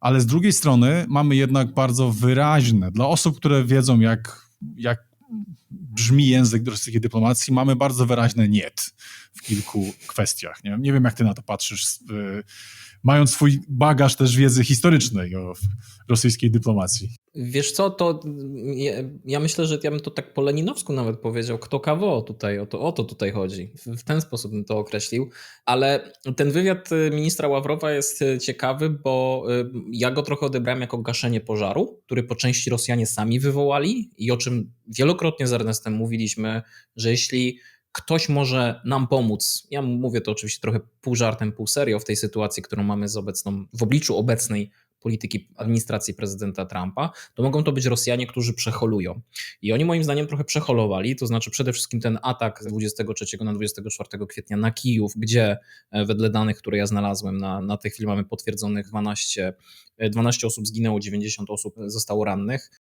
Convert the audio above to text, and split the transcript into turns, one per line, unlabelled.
ale z drugiej strony mamy jednak bardzo wyraźne, dla osób, które wiedzą, jak, jak brzmi język rosyjskiej dyplomacji, mamy bardzo wyraźne niet w kilku kwestiach. Nie, nie wiem, jak ty na to patrzysz, y, mając swój bagaż też wiedzy historycznej o rosyjskiej dyplomacji.
Wiesz co, to ja, ja, myślę, że ja bym to tak po leninowsku nawet powiedział, kto kawo tutaj, o to, o to tutaj chodzi. W, ten sposób bym to określił, ale ten wywiad ministra Ławrowa jest ciekawy, bo ja go trochę odebrałem jako gaszenie pożaru, który po części Rosjanie sami wywołali i o czym wielokrotnie z Ernestem mówiliśmy, że jeśli ktoś może nam pomóc. Ja mówię to oczywiście trochę pół żartem, pół serio w tej sytuacji, którą mamy z obecną, w obliczu obecnej polityki administracji prezydenta Trumpa, to mogą to być Rosjanie, którzy przeholują. I oni moim zdaniem trochę przeholowali, to znaczy przede wszystkim ten atak z 23 na 24 kwietnia na Kijów, gdzie e, wedle danych, które ja znalazłem, na, na tej chwili mamy potwierdzonych 12, 12 osób zginęło, 90 osób zostało rannych.